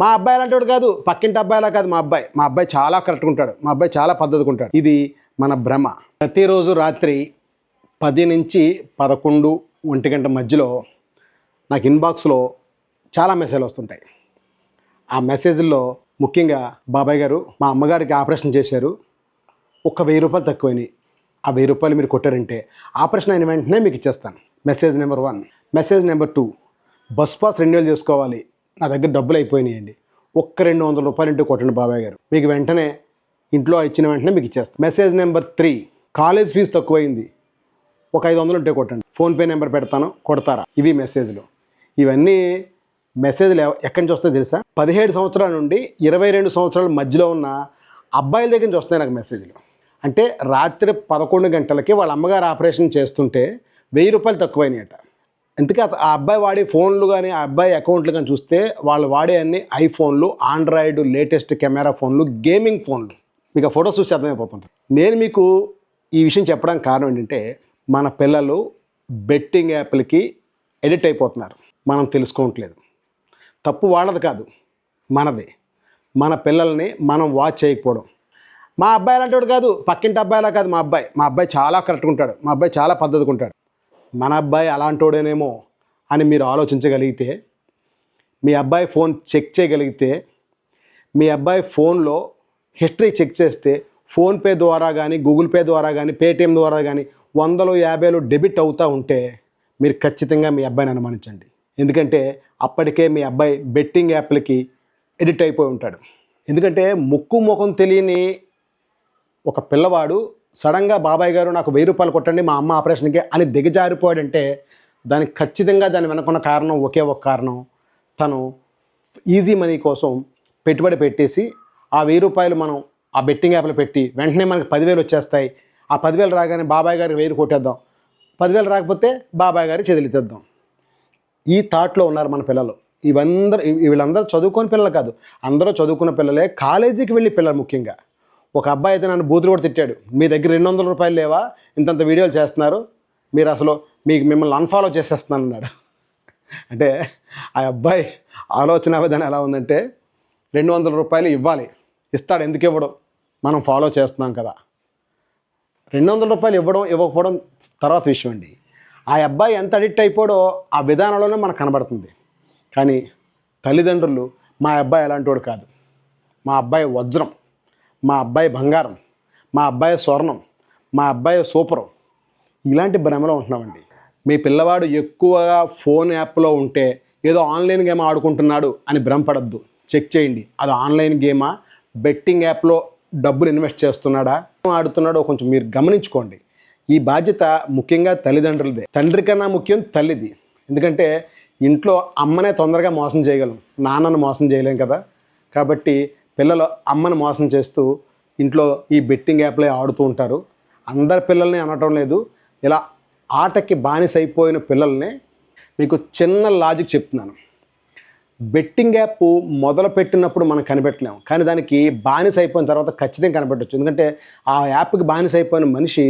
మా అబ్బాయి అలాంటి కాదు. పక్కింటి అబ్బాయిలా కాదు మా అబ్బాయి. మా అబ్బాయి చాలా కరెక్ట్గా ఉంటాడు. మా అబ్బాయి చాలా పద్ధతిగా ఉంటాడు. ఇది మన భ్రమ. ప్రతిరోజు రాత్రి పది నుంచి పదకొండు ఒంటి గంట మధ్యలో నాకు ఇన్బాక్స్లో చాలా మెసేజ్లు వస్తుంటాయి. ఆ మెసేజ్ల్లో ముఖ్యంగా బాబాయ్ గారు మా అమ్మగారికి ఆపరేషన్ చేశారు. ఒక్క వెయ్యి రూపాయలు తక్కువైనాయి. ఆ వెయ్యి రూపాయలు మీరు కొట్టారంటే ఆపరేషన్ అయిన వెంటనే మీకు ఇచ్చేస్తాను. Message number one. Message number two. Bus pass renewal చేసుకోవాలి. నా దగ్గర డబ్బులు అయిపోయినాయండి. ఒక్క రెండు వందల రూపాయలు ఇంటూ కొట్టండి బాబాయ్ గారు. మీకు వెంటనే ఇంట్లో ఇచ్చిన వెంటనే మీకు ఇచ్చేస్తాను message number three. College fees తక్కువైంది. ఒక ఐదు వందలు ఉంటే కొట్టండి. ఫోన్పే నెంబర్ పెడతాను కొడతారా? ఇవి మెసేజ్లు. ఇవన్నీ మెసేజ్లు ఎక్కడి నుంచి వస్తాయో తెలుసా? పదిహేడు సంవత్సరాల నుండి ఇరవై రెండు సంవత్సరాల మధ్యలో ఉన్న అబ్బాయిల దగ్గర నుంచి వస్తున్నాయి నాకు మెసేజ్లు. అంటే రాత్రి పదకొండు గంటలకి వాళ్ళ అమ్మగారు ఆపరేషన్ చేస్తుంటే వెయ్యి రూపాయలు తక్కువైనాయట. ఎందుకంటే ఆ అబ్బాయి వాడే ఫోన్లు కానీ ఆ అబ్బాయి అకౌంట్లు కానీ చూస్తే వాళ్ళు వాడే అన్ని ఐఫోన్లు ఆండ్రాయిడ్ లేటెస్ట్ కెమెరా ఫోన్లు గేమింగ్ ఫోన్లు. మీకు ఆ ఫోటోస్ చూసి అర్థమైపోతుంటారు నేను మీకు ఈ విషయం చెప్పడానికి కారణం ఏంటంటే మన పిల్లలు బెట్టింగ్ యాప్లకి ఎడిట్ అయిపోతున్నారు. మనం తెలుసుకోవట్లేదు. తప్పు వాళ్ళది కాదు మనది. మన పిల్లల్ని మనం వాచ్ చేయకపోవడం. మా అబ్బాయి అలాంటి కాదు పక్కింటి అబ్బాయిలా కాదు మా అబ్బాయి. మా అబ్బాయి చాలా కరెక్ట్గా ఉంటాడు. మా అబ్బాయి చాలా పద్ధతిగా ఉంటాడు. మన అబ్బాయి అలాంటోడేనేమో అని మీరు ఆలోచించగలిగితే మీ అబ్బాయి ఫోన్ చెక్ చేయగలిగితే మీ అబ్బాయి ఫోన్లో హిస్టరీ చెక్ చేస్తే ఫోన్పే ద్వారా కానీ గూగుల్ పే ద్వారా కానీ పేటిఎం ద్వారా కానీ వందలు యాభైలు డెబిట్ అవుతూ ఉంటే మీరు ఖచ్చితంగా మీ అబ్బాయిని అనుమానించండి. ఎందుకంటే అప్పటికే మీ అబ్బాయి బెట్టింగ్ యాప్లకి ఎడిట్ అయిపోయి ఉంటాడు. ఎందుకంటే ముక్కు ముఖం తెలియని ఒక పిల్లవాడు సడన్గా బాబాయ్ గారు నాకు వెయ్యి రూపాయలు కొట్టండి మా అమ్మ ఆపరేషన్కి అని దిగజారిపోయాడంటే దానికి ఖచ్చితంగా దాని వెనకున్న కారణం ఒకే ఒక కారణం. తను ఈజీ మనీ కోసం పెట్టుబడి పెట్టేసి ఆ వెయ్యి రూపాయలు మనం ఆ బెట్టింగ్ యాప్లో పెట్టి వెంటనే మనకి పదివేలు వచ్చేస్తాయి. ఆ పదివేలు రాగానే బాబాయ్ గారికి వెయ్యి కొట్టేద్దాం. పదివేలు రాకపోతే బాబాయ్ గారికి చెదిలితేద్దాం. ఈ థాట్లో ఉన్నారు మన పిల్లలు. ఇవందరూ వీళ్ళందరూ చదువుకోని పిల్లలు కాదు. అందరూ చదువుకున్న పిల్లలే కాలేజీకి వెళ్ళి పిల్లలు ముఖ్యంగా. ఒక అబ్బాయి అయితే నన్ను బూతులు కూడా తిట్టాడు. మీ దగ్గర రెండు వందల రూపాయలు లేవా? ఇంతంత వీడియోలు చేస్తున్నారు. మీరు అసలు మీకు మిమ్మల్ని అన్ఫాలో చేసేస్తున్నాను అన్నాడు. అంటే ఆ అబ్బాయి ఆలోచన విధానం ఎలా ఉందంటే రెండు వందల రూపాయలు ఇవ్వాలి. ఇస్తాడు ఎందుకు ఇవ్వడం? మనం ఫాలో చేస్తున్నాం కదా. రెండు వందల రూపాయలు ఇవ్వడం ఇవ్వకపోవడం తర్వాత విషయం అండి. ఆ అబ్బాయి ఎంత అడిక్ట్ అయిపోడో ఆ విధానంలోనే మనకు కనబడుతుంది. కానీ తల్లిదండ్రులు మా అబ్బాయి అలాంటివాడు కాదు. మా అబ్బాయి వజ్రం. మా అబ్బాయి బంగారం మా అబ్బాయి స్వర్ణం మా అబ్బాయి సూపరం. ఇలాంటి భ్రమలో ఉంటున్నామండి. మీ పిల్లవాడు ఎక్కువగా ఫోన్ యాప్లో ఉంటే ఏదో ఆన్లైన్ గేమ్ ఆడుకుంటున్నాడు అని భ్రమపడద్దు. చెక్ చేయండి. అది ఆన్లైన్ గేమా? బెట్టింగ్ యాప్లో డబ్బులు ఇన్వెస్ట్ చేస్తున్నాడా? ఆడుతున్నాడో కొంచెం మీరు గమనించుకోండి. ఈ బాధ్యత ముఖ్యంగా తల్లిదండ్రులదే. తండ్రి కన్నా ముఖ్యం తల్లిది. ఎందుకంటే ఇంట్లో అమ్మనే తొందరగా మోసం చేయగలం. నాన్నను మోసం చేయలేం కదా. కాబట్టి పిల్లలు అమ్మను మోసం చేస్తూ ఇంట్లో ఈ బెట్టింగ్ యాప్లే ఆడుతూ ఉంటారు. అందరి పిల్లల్ని అనటం లేదు. ఇలా ఆటకి బానిస అయిపోయిన పిల్లల్ని మీకు చిన్న లాజిక్ చెప్తున్నాను. బెట్టింగ్ యాప్ మొదలు పెట్టినప్పుడు మనం కనిపెట్టలేము. కానీ దానికి బానిస అయిపోయిన తర్వాత ఖచ్చితంగా కనిపెట్టవచ్చు ఎందుకంటే ఆ యాప్కి బానిస అయిపోయిన మనిషి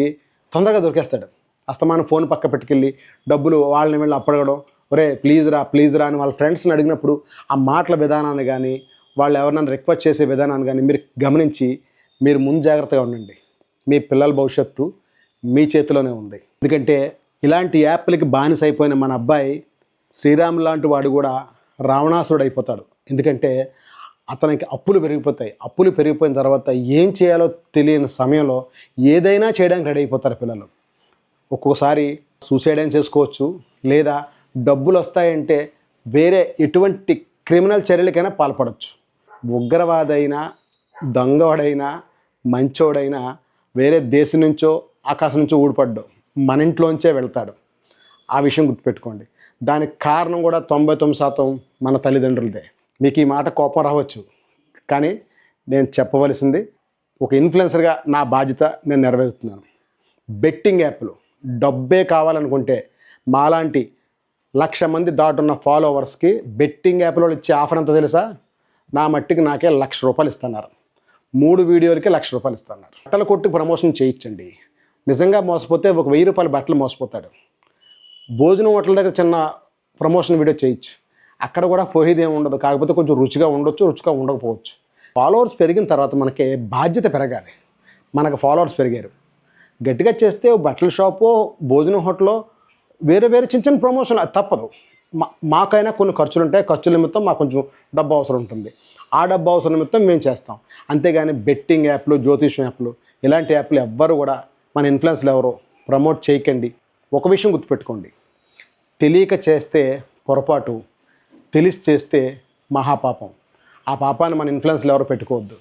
తొందరగా దొరికేస్తాడు. అస్తమానం ఫోన్ పక్క పెట్టుకెళ్ళి డబ్బులు వాళ్ళని వెళ్ళి అప్పడగడం ఒరే ప్లీజ్ రా ప్లీజ్ రా అని వాళ్ళ ఫ్రెండ్స్ని అడిగినప్పుడు ఆ మాటల విధానాన్ని కానీ వాళ్ళు ఎవరినైనా రిక్వెస్ట్ చేసే విధానాన్ని కానీ మీరు గమనించి మీరు ముందు జాగ్రత్తగా ఉండండి. మీ పిల్లల భవిష్యత్తు మీ చేతిలోనే ఉంది. ఎందుకంటే ఇలాంటి యాప్లకి బానిస అయిపోయిన మన అబ్బాయి శ్రీరామ్ లాంటి వాడు కూడా రావణాసుడు అయిపోతాడు. ఎందుకంటే అతనికి అప్పులు పెరిగిపోతాయి. అప్పులు పెరిగిపోయిన తర్వాత ఏం చేయాలో తెలియని సమయంలో ఏదైనా చేయడానికి రెడీ అయిపోతారు పిల్లలు. ఒక్కోసారి సూసైడ్ అయినా చేసుకోవచ్చు లేదా డబ్బులు వస్తాయంటే వేరే ఎటువంటి క్రిమినల్ చర్యలకైనా పాల్పడవచ్చు ఉగ్రవాదైనా దొంగవాడైనా మంచోడైనా వేరే దేశం నుంచో ఆకాశం నుంచో ఊడిపడ్డు. మన ఇంట్లోంచే వెళ్తాడు. ఆ విషయం గుర్తుపెట్టుకోండి. దానికి కారణం కూడా తొంభై తొమ్మిది శాతం మన తల్లిదండ్రులదే. మీకు ఈ మాట కోపం రావచ్చు. కానీ నేను చెప్పవలసింది ఒక ఇన్ఫ్లుయెన్సర్గా నా బాధ్యత నేను నెరవేరుతున్నాను. బెట్టింగ్ యాప్లు. డబ్బే కావాలనుకుంటే మాలాంటి లక్ష మంది దాటున్న ఫాలోవర్స్కి బెట్టింగ్ యాప్లో ఇచ్చే ఆఫర్ ఎంత తెలుసా? నా మట్టికి నాకే లక్ష రూపాయలు ఇస్తున్నారు. మూడు వీడియోలకి లక్ష రూపాయలు ఇస్తున్నారు. బట్టలు కొట్టి ప్రమోషన్ చేయించండి. నిజంగా మోసపోతే ఒక వెయ్యి రూపాయల బట్టలు మోసపోతాడు. భోజనం హోటల్ దగ్గర చిన్న ప్రమోషన్ వీడియో చేయొచ్చు. అక్కడ కూడా పోయేది ఏమి ఉండదు. కాకపోతే కొంచెం రుచిగా ఉండొచ్చు రుచిగా ఉండకపోవచ్చు. ఫాలోవర్స్ పెరిగిన తర్వాత మనకి బాధ్యత పెరగాలి. మనకు ఫాలోవర్స్ పెరిగారు. గట్టిగా చేస్తే బట్టల షాపు భోజనం హోటల్లో వేరే వేరే చిన్న చిన్న ప్రమోషన్ అది తప్పదు. మాకైనా కొన్ని ఖర్చులు ఉంటాయి ఖర్చుల నిమిత్తం మాకు కొంచెం డబ్బు అవసరం ఉంటుంది. ఆ డబ్బు అవసరం నిమిత్తం మేము చేస్తాం. అంతేగాని బెట్టింగ్ యాప్లు జ్యోతిష్యం యాప్లు ఇలాంటి యాప్లు ఎవ్వరు కూడా మన ఇన్ఫ్లుయెన్స్లు ఎవరు ప్రమోట్ చేయకండి. ఒక విషయం గుర్తుపెట్టుకోండి. తెలియక చేస్తే పొరపాటు తెలిసి చేస్తే మహాపాపం. ఆ పాపాన్ని మన ఇన్ఫ్లుయెన్స్లు ఎవరు పెట్టుకోవద్దు.